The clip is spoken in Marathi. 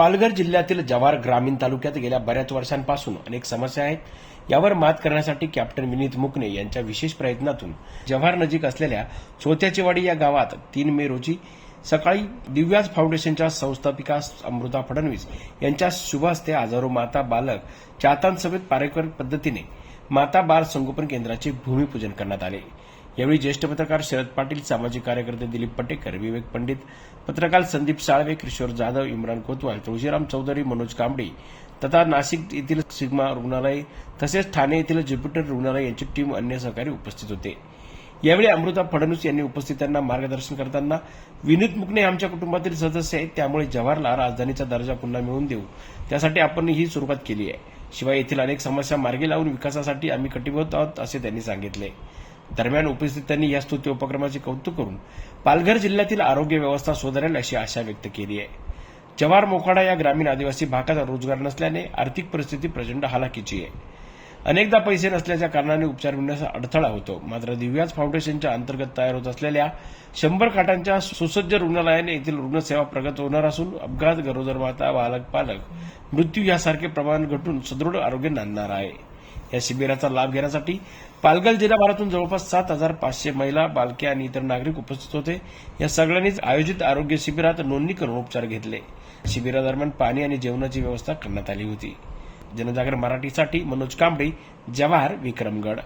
पालघर जिल्ह्यातील जव्हार ग्रामीण तालुक्यात गेल्या बऱ्याच वर्षांपासून अनेक समस्या आहेत. यावर मात करण्यासाठी कॅप्टन विनीत मुकणे यांच्या विशेष प्रयत्नातून जव्हार नजीक असलेल्या चोत्याचीवाडी या गावात तीन मे रोजी सकाळी दिव्याज फाउंडेशनच्या संस्थापिका अमृता फडणवीस यांच्या शुभ हस्ते हजारो माता बालक चातान पारेकर पद्धतीने माता बाल संगोपन केंद्राचे भूमिपूजन करण्यात आले. यावेळी ज्येष्ठ पत्रकार शरद पाटील सामाजिक कार्यकर्ते दिलीप पटेकर विवेक पंडित पत्रकार संदीप साळवे किशोर जाधव इम्रान कोतवाल तुळशीराम चौधरी मनोज कांबडी तथा नाशिक येथील सिग्मा रुग्णालय तसेच ठाणे येथील ज्युपिटर रुग्णालय यांची टीम अन्य सहकारी उपस्थित होते. यावेळी अमृता फडणवीस यांनी उपस्थितांना मार्गदर्शन करताना विनीत मुकणे आमच्या कुटुंबातील सदस्य आहेत त्यामुळे जवाहरला राजधानीचा दर्जा पुन्हा मिळवून देऊ. त्यासाठी आपण ही सुरुवात केली आहे. शिवाय येथील अनेक समस्या मार्गी लावून विकासासाठी आम्ही कटिबद्ध आहोत असे त्यांनी सांगितले. दरम्यान उपस्थितांनी या स्तुती उपक्रमाचे कौतुक करून पालघर जिल्ह्यातील आरोग्य व्यवस्था सुधारेल अशी आशा व्यक्त केली आहे. जवार मोखाडा या ग्रामीण आदिवासी भागात रोजगार नसल्याने आर्थिक परिस्थिती प्रचंड हालाकीची आहे. अनेकदा पैसे नसल्याच्या कारणाने उपचार मिळण्यास अडथळा होतो. मात्र दिव्याज फाउंडेशनच्या अंतर्गत तयार होत असलेल्या शंभर खाटांच्या सुसज्ज रुग्णालयाने येथील रुग्णसेवा प्रगत होणार असून अपघात गरोदर माता बालक पालक मृत्यू यासारखे प्रमाण घटून सुदृढ आरोग्य नांदणार आहे. या शिबिराचा लाभ घेण्यासाठी पालघर जिल्हाभरातून जवळपास सात हजार पाचशे महिला बालके आणि इतर नागरिक उपस्थित होते. या सगळ्यांनीच आयोजित आरोग्य शिबिरात नोंदणी करून उपचार घेतले. शिबिरादरम्यान पाणी आणि जेवणाची व्यवस्था करण्यात आली होती. जनजागर मराठीसाठी मनोज कांबळे जवाहर विक्रमगड.